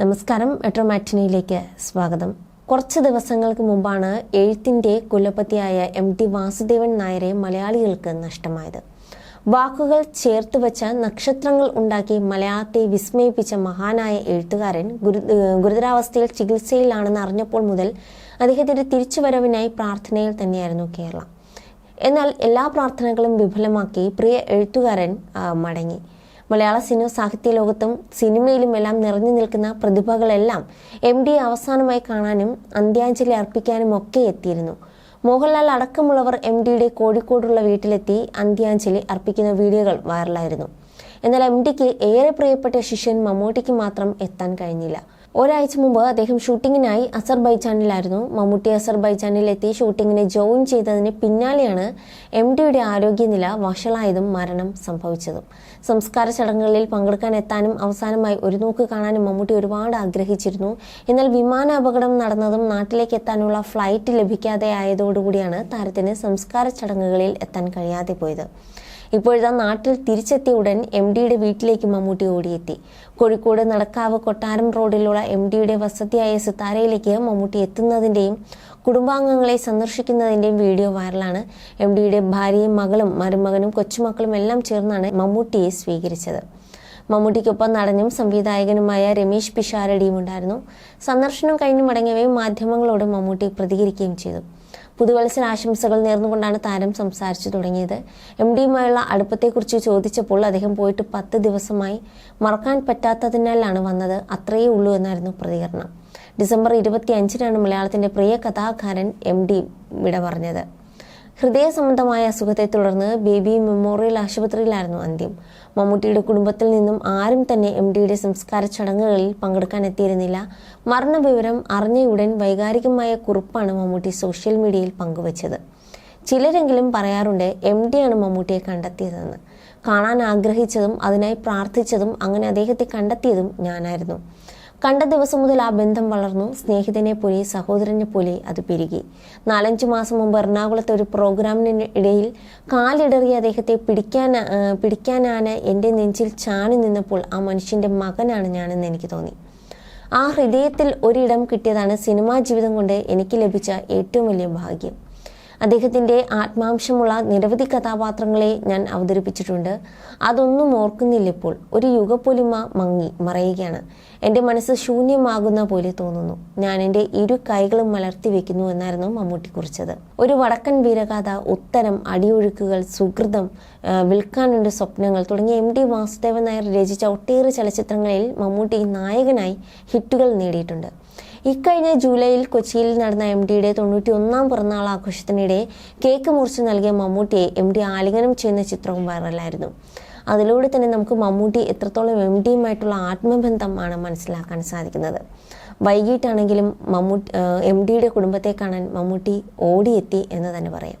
നമസ്കാരം മെട്രോ മാറ്റിനിയിലേക്ക് സ്വാഗതം. കുറച്ച് ദിവസങ്ങൾക്ക് മുമ്പാണ് എഴുത്തിന്റെ കുലപതിയായ എം ടി വാസുദേവൻ നായരെ മലയാളികൾക്ക് നഷ്ടമായത്. വാക്കുകൾ ചേർത്ത് വെച്ച നക്ഷത്രങ്ങൾ ഉണ്ടാക്കി മലയാളത്തെ വിസ്മയിപ്പിച്ച മഹാനായ എഴുത്തുകാരൻ ഗുരു ഗുരുതരാവസ്ഥയിൽ ചികിത്സയിലാണെന്ന് അറിഞ്ഞപ്പോൾ മുതൽ അദ്ദേഹത്തിന്റെ തിരിച്ചുവരവിനായി പ്രാർത്ഥനയിൽ തന്നെയായിരുന്നു കേരളം. എന്നാൽ എല്ലാ പ്രാർത്ഥനകളും വിഫലമാക്കി പ്രിയ എഴുത്തുകാരൻ മടങ്ങി. മലയാള സിനിമ സാഹിത്യ ലോകത്തും സിനിമയിലും എല്ലാം നിറഞ്ഞു നിൽക്കുന്ന പ്രതിഭകളെല്ലാം എം ഡി അവസാനമായി കാണാനും അന്ത്യാഞ്ജലി അർപ്പിക്കാനും ഒക്കെ എത്തിയിരുന്നു. മോഹൻലാൽ അടക്കമുള്ളവർ എം ഡിയുടെ കോഴിക്കോടുള്ള വീട്ടിലെത്തി അന്ത്യാഞ്ജലി അർപ്പിക്കുന്ന വീഡിയോകൾ വൈറലായിരുന്നു. എന്നാൽ എം ഡിക്ക് ഏറെ പ്രിയപ്പെട്ട ശിഷ്യൻ മമ്മൂട്ടിക്ക് മാത്രം എത്താൻ കഴിഞ്ഞില്ല. ഒരാഴ്ച മുമ്പ് അദ്ദേഹം ഷൂട്ടിങ്ങിനായി അസർബൈജാനിലായിരുന്നു. മമ്മൂട്ടി അസർബൈജാനിൽ എത്തി ഷൂട്ടിങ്ങിന് ജോയിൻ ചെയ്തതിന് പിന്നാലെയാണ് എം ഡിയുടെ ആരോഗ്യനില വഷളായതും മരണം സംഭവിച്ചതും. സംസ്കാര ചടങ്ങുകളിൽ പങ്കെടുക്കാൻ എത്താനും അവസാനമായി ഒരു നോക്ക് കാണാനും മമ്മൂട്ടി ഒരുപാട് ആഗ്രഹിച്ചിരുന്നു. എന്നാൽ വിമാന അപകടം നടന്നതും നാട്ടിലേക്ക് എത്താനുള്ള ഫ്ലൈറ്റ് ലഭിക്കാതെ ആയതോടുകൂടിയാണ് താരത്തിന് സംസ്കാര ചടങ്ങുകളിൽ എത്താൻ കഴിയാതെ പോയത്. ഇപ്പോഴിതാ നാട്ടിൽ തിരിച്ചെത്തിയ ഉടൻ എം ഡിയുടെ വീട്ടിലേക്ക് മമ്മൂട്ടി ഓടിയെത്തി. കോഴിക്കോട് നടക്കാവ് കൊട്ടാരം റോഡിലുള്ള എം ഡിയുടെ വസതിയായ സിത്താരയിലേക്ക് മമ്മൂട്ടി എത്തുന്നതിന്റെയും കുടുംബാംഗങ്ങളെ സന്ദർശിക്കുന്നതിന്റെയും വീഡിയോ വൈറലാണ്. എം ഡിയുടെ ഭാര്യയും മകളും മരുമകനും കൊച്ചുമക്കളും എല്ലാം ചേർന്നാണ് മമ്മൂട്ടിയെ സ്വീകരിച്ചത്. മമ്മൂട്ടിക്കൊപ്പം നടനും സംവിധായകനുമായ രമേശ് പിഷാരടിയും ഉണ്ടായിരുന്നു. സന്ദർശനം കഴിഞ്ഞ് മടങ്ങിയവയും മാധ്യമങ്ങളോട് മമ്മൂട്ടി പ്രതികരിക്കുകയും ചെയ്തു. പുതുവത്സര ആശംസകൾ നേർന്നുകൊണ്ടാണ് താരം സംസാരിച്ചു തുടങ്ങിയത്. എം ഡിയുമായുള്ള അടുപ്പത്തെക്കുറിച്ച് ചോദിച്ചപ്പോൾ അദ്ദേഹം പോയിട്ട് പത്ത് ദിവസമായി മറക്കാൻ പറ്റാത്തതിനാലാണ് വന്നത്. അത്രയേ ഉള്ളൂ എന്നായിരുന്നു പ്രതികരണം. ഡിസംബർ ഇരുപത്തി അഞ്ചിനാണ് മലയാളത്തിന്റെ പ്രിയ കഥാകാരൻ എം ഡി വിട പറഞ്ഞത്. ഹൃദയ സംബന്ധമായ അസുഖത്തെ തുടർന്ന് ബേബി മെമ്മോറിയൽ ആശുപത്രിയിലായിരുന്നു അന്ത്യം. മമ്മൂട്ടിയുടെ കുടുംബത്തിൽ നിന്നും ആരും തന്നെ എം ഡിയുടെ സംസ്കാര ചടങ്ങുകളിൽ പങ്കെടുക്കാൻ എത്തിയിരുന്നില്ല. മരണവിവരം അറിഞ്ഞയുടൻ വൈകാരികമായ കുറിപ്പാണ് മമ്മൂട്ടി സോഷ്യൽ മീഡിയയിൽ പങ്കുവച്ചത്. ചിലരെങ്കിലും പറയാറുണ്ട് എം ഡിയാണ് മമ്മൂട്ടിയെ കണ്ടെത്തിയതെന്ന്. കാണാൻ ആഗ്രഹിച്ചതും അതിനായി പ്രാർത്ഥിച്ചതും അങ്ങനെ അദ്ദേഹത്തെ കണ്ടെത്തിയതും ഞാനായിരുന്നു. കണ്ട ദിവസം മുതൽ ആ ബന്ധം വളർന്നു. സ്നേഹിതനെ പോലെ സഹോദരനെ പോലെ അത് പെരുകി. നാലഞ്ചു മാസം മുമ്പ് എറണാകുളത്തെ ഒരു പ്രോഗ്രാമിന് ഇടയിൽ കാലിടറിയ അദ്ദേഹത്തെ പിടിക്കാൻ പിടിക്കാനാണ് എന്റെ നെഞ്ചിൽ ചാണി നിന്നപ്പോൾ ആ മനുഷ്യന്റെ മകനാണ് ഞാനെന്ന് എനിക്ക് തോന്നി. ആ ഹൃദയത്തിൽ ഒരിടം കിട്ടിയതാണ് സിനിമാ ജീവിതം കൊണ്ട് എനിക്ക് ലഭിച്ച ഏറ്റവും വലിയ ഭാഗ്യം. അദ്ദേഹത്തിന്റെ ആത്മാംശമുള്ള നിരവധി കഥാപാത്രങ്ങളെ ഞാൻ അവതരിപ്പിച്ചിട്ടുണ്ട്. അതൊന്നും ഓർക്കുന്നില്ല ഇപ്പോൾ ഒരു യുഗപ്പൊലിമ മങ്ങി മറയുകയാണ്. എന്റെ മനസ്സ് ശൂന്യമാകുന്ന പോലെ തോന്നുന്നു. ഞാൻ എന്റെ ഇരു കൈകളും മലർത്തി വെക്കുന്നു എന്നായിരുന്നു മമ്മൂട്ടി കുറിച്ചത്. ഒരു വടക്കൻ വീരഗാഥ ഉത്തരം അടിയൊഴുക്കുകൾ സുഹൃതം വിൽക്കാനുണ്ട് സ്വപ്നങ്ങൾ തുടങ്ങിയ എം ഡി വാസുദേവൻ നായർ രചിച്ച ഒട്ടേറെ ചലച്ചിത്രങ്ങളിൽ മമ്മൂട്ടി നായകനായി ഹിറ്റുകൾ നേടിയിട്ടുണ്ട്. ഇക്കഴിഞ്ഞ ജൂലൈയിൽ കൊച്ചിയിൽ നടന്ന എം ഡിയുടെ തൊണ്ണൂറ്റി ഒന്നാം പിറന്നാൾ ആഘോഷത്തിനിടെ കേക്ക് മുറിച്ച് നൽകിയ മമ്മൂട്ടിയെ എം ഡി ആലിംഗനം ചെയ്യുന്ന ചിത്രവും വൈറലായിരുന്നു. അതിലൂടെ തന്നെ നമുക്ക് മമ്മൂട്ടി എത്രത്തോളം എം ഡിയുമായിട്ടുള്ള ആത്മബന്ധമാണ് മനസ്സിലാക്കാൻ സാധിക്കുന്നത്. വൈകിട്ടാണെങ്കിലും മമ്മൂട്ടി എം ഡിയുടെ കുടുംബത്തെ കാണാൻ മമ്മൂട്ടി ഓടിയെത്തി എന്ന് തന്നെ പറയാം.